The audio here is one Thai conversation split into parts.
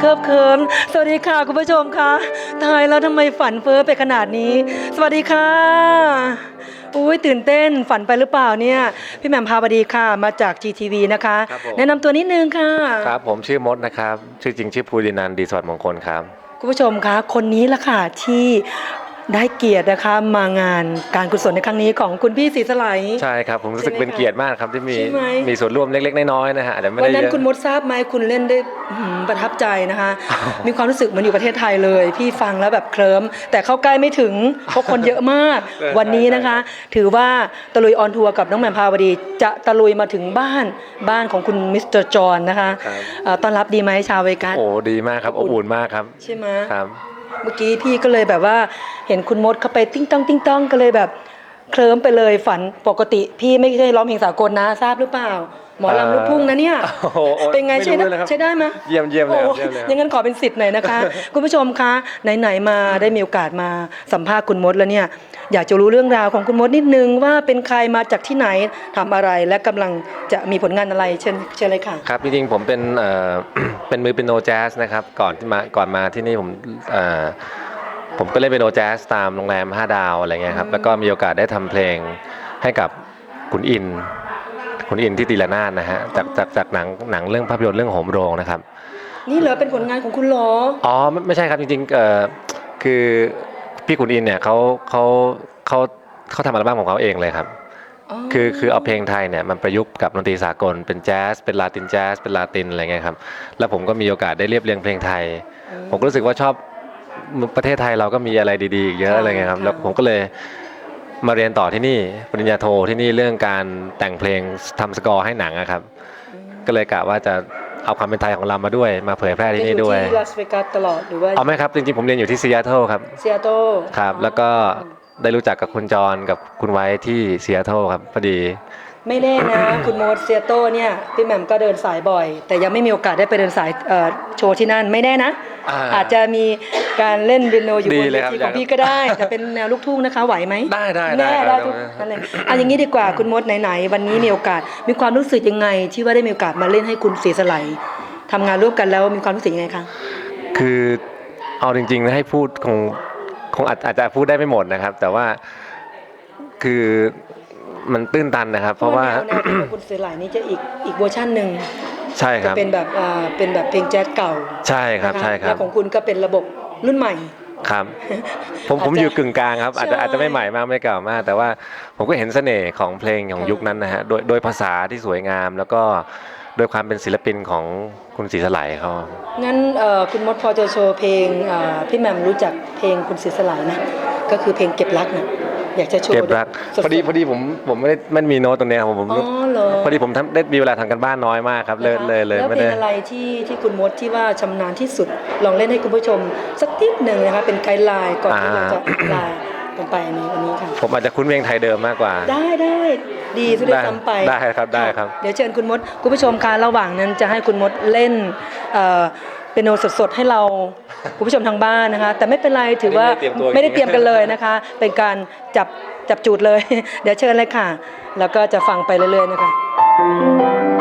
เคิบเคิมสวัสดีค่ะคุณผู้ชมคะตายแล้วทำไมฝันเฟ้อไปขนาดนี้ สวัสดีค่ะอุ้ยตื่นเต้นฝันไปหรือเปล่าเนี่ย พี่แหม่มพาบดีค่ะมาจาก GTV นะคะ ครับผม แนะนำตัวนิดนึงค่ะ ครับผมชื่อมดนะครับ ชื่อจริงชื่อภูรินันท์ดีสวัสดิ์มงคลครับ คุณผู้ชมคะ คนนี้ละค่ะที่ ได้เกียรตินะคะมางานการกุศลในครั้งนี้ของคุณพี่ศรีสไลด์ ใช่ครับ ผมรู้สึกใช่ไหมเป็นเกียรติมากครับที่มีใช่ไหม มีส่วนร่วมเล็ก ๆ น้อยๆนะฮะแต่ไม่วันได้นั้นเยอะ คุณมดทราบไหมคุณเล่นได้อื้อหือประทับใจนะคะ มีความรู้สึกเหมือนอยู่ประเทศไทยเลย พี่ฟังแล้วแบบเคลิ้มแต่เข้าใกล้ไม่ถึงเพราะคนเยอะมาก ใช่วันนี้นะคะ ถือว่าตะลุยออนทัวร์กับน้องแหม่มพาวดี จะตะลุยมาถึงบ้านบ้านของคุณมิสเตอร์จอห์นนะคะครับ เอ่อต้อนรับดีไหมชาวเวกัส โอ้ดีมากครับอบอุ่นมากครับใช่ไหม ครับ เมื่อกี้พี่ก็เลยแบบว่าเห็นคุณมดเข้าไปติ้งต้องติ้งต้องก็เลยแบบเคลิ้มไปเลยฝันปกติ พี่ไม่เคยร้องเพลงสากลนะทราบหรือเปล่า หมอลำลูกทุ่งนะเนี่ยโอ้โหเป็นไงไม่ใช่รู้ได้เลยครับใช้ได้ไหมเยี่ยมเยี่ยมเลยครับโอ้เยี่ยมเลยครับยังงั้นขอเป็นสิทธิ์หน่อยนะคะ คุณผู้ชมคะไหนๆมาได้มีโอกาสมาสัมภาษณ์คุณมดแล้วเนี่ยอยากจะรู้เรื่องราวของคุณมดนิดนึงว่าเป็นใครมาจากที่ไหนทำอะไรและกำลังจะมีผลงานอะไรเชิญเชิญเลยค่ะครับจริงๆผมเป็นเอ่อเป็นมือเป็นโนแจ๊สนะครับก่อนที่มาก่อนมาที่นี่ผมเอ่อผมก็เล่นเป็นโนแจ๊สตามโรงแรม 5 ดาวอะไรเงี้ยครับอืมแล้วก็มีโอกาสได้ทำเพลงให้กับคุณอิน คุณอินที่ตีละนาดนะฮะจากจากจากหนังหนังเรื่องภาพยนตร์เรื่องโหมโรงนะครับ นี่เหรอเป็นผลงานของคุณเหรออ๋อไม่ไม่ใช่ครับจริงๆเอ่อคือพี่ขุนอินเนี่ยเขาเขาเขาเขาทำอัลบั้มของเขาเองเลยครับ คือคือเอาเพลงไทยเนี่ยมันประยุกต์กับดนตรีสากลเป็นแจ๊สเป็นลาตินแจ๊สเป็นลาตินอะไรเงี้ยครับแล้วผมก็มีโอกาสได้เรียบเรียงเพลงไทย ผมก็รู้สึกว่าชอบประเทศไทยเราก็มีอะไรดีๆอีกเยอะค่ะอะไรเงี้ยครับค่ะแล้วผมก็เลย มาเรียนต่อที่นี่ปริญญาโทที่นี่เรื่องการแต่งเพลงทำสกอร์ให้หนังอะครับ ก็เลยกะว่าจะเอาความเป็นไทยของเรามาด้วย มาเผยแพร่ที่นี่ด้วยจะอที่ลาสเวกัสตลอดหรือว่าเอาไหมครับจริงๆผมเรียนอยู่ที่ซีแอตเทิลครับซีแอตเทิลครับ แล้วก็ได้รู้จักกับคุณจรกับคุณไว้ที่ซีแอตเทิลครับพอดี ไม่แน่นะ คุณโมดเซียโตเนี่ยพี่แหม่มก็เดินสายบ่อย แต่ยังไม่มีโอกาสได้ไปเดินสายเอ่อโชว์ที่นั่นไม่แน่นะ อ่าอาจจะมีการเล่นเปียโนอยู่บดีนเลเวยครับทีของพี่ก็ได้ แต่เป็นแนวลูกทุ่งนะคะไหวไหมได้ได้แน่ได้ได้ครับทุกนั่นเลยอันอย่างนี้ดีกว่าคุณมดไหนๆวันนี้มีโอกาสมีความรู้สึกยังไง ที่ว่าได้มีโอกาสมาเล่นให้คุณเสียสไลด์ทำงานร่วมกันแล้วมีความรู้สึกยังไงคะคือเอาจริงๆให้พูดคงคงอาจอาจจะพูดได้ไม่หมดนะครับ แต่ว่าคือ มันตื้นตันนะครับ เพราะว่าแนวแนวของคุณเสีสลด์นี่จะอีกอีกเวอร์ชันหนึ่งใช่คจะรับเป็นแบบอ่าเป็นแบบเพลงแจ๊สเก่าใช่ครับนะะใช่ครัแล้บวของคุณก็เป็นระบบรุ่นใหม่ ครับ ผมผมอาจจะอยู่กึ่งกลางครับอาจจะใช่อาจจะไม่ใหม่มากไม่เก่ามาก แต่ว่าผมก็เห็นเสน่ห์ของเพลงของค่ะ ยุคนั้นนะฮะโดยโดยภาษาที่สวยงาม แล้วก็โดยความเป็นศิลปินของคุณศรีสไลเขางั้นเอ่อคุณมดพอจะโชว์เพลงอ่าพี่แหม่มรู้จักเพลงคุณเสีสลด์นะก็คือเพลงเก็บรักนะ อยากจะโชว์เก็บรักสๆพอดีพอดีผมผมไม่ได้ไม่มีโน้ตตรงเนี้ยครับผมผมอ๋อเหรอ พอดีผมทำได้มีเวลาทำกันบ้านน้อยมากครับเลยเลยเลยแล้วไม่เพลได้ งอะไรที่ที่คุณมดที่ว่าชำนาญที่สุด ลองเล่นให้คุณผู้ชม สักนิดหนึ่งนะคะเป็นไกด์ไลน์ก่อนที่เราจะลากันไปในวันนี้ค่ะ ผมอาจจะคุ้นเพลงไทยเดิมมากกว่า ได้ได้ดีสุดได้ซ้ำไปได้ครับได้ครับ เดี๋ยวเชิญคุณมดคุณผู้ชมคะระหว่างนั้นจะให้คุณมดเล่นเอ่อ เป็นโนสดๆให้เราคุณผู้ชมทางบ้านนะคะ แต่ไม่เป็นไรถือว่าไม่ได้เตรียมตัวไม่ได้เตรียมกันเลยนะคะ เป็นการจับจับจูดเลย เดี๋ยวเชิญเลยค่ะ แล้วก็จะฟังไปเรื่อยๆนะคะ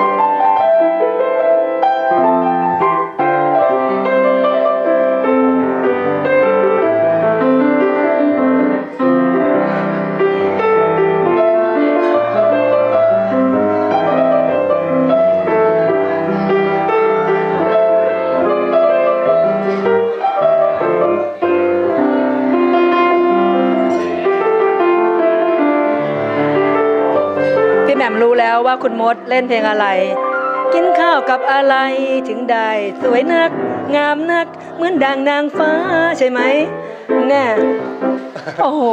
วว่าคุณมดเล่นเพลงอะไร กินข้าวกับอะไรถึงได้สวยนัก งามนัก เหมือนดังนางฟ้าใช่ไหมแน่โอ้โห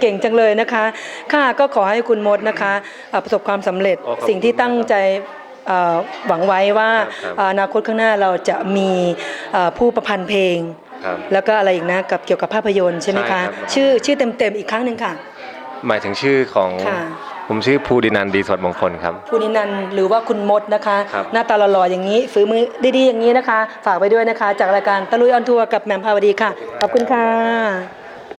เก่งจังเลยนะคะค่ะก็ขอให้คุณมดนะคะเอ่อประสบความสำเร็จโอ้ขอบคุณสิ่งที่ตั้งใจเอ่อหวังไว้ว่าครับ อนาคตข้างหน้าเราจะมีเอ่อผู้ประพันธ์เพลง ครับ แล้วก็อะไรอีกนะกับเกี่ยวกับภาพยนตร์ใช่ไหมใช่คะครับชื่อชื่อเต็มๆอีกครั้งหนึ่งค่ะ หมายถึงชื่อของค่ะ ผมชื่อภูดินันท์ดีสวัสดิ์มงคลครับ คุณนินันท์หรือว่าคุณมดนะคะ ครับ หน้าตาหล่อๆอย่างนี้ฝีมือดีๆอย่างนี้นะคะ ฝากไปด้วยนะคะ จากรายการตะลุยออนทัวร์กับแหม่มภาวดีค่ะ ขอบคุณค่ะ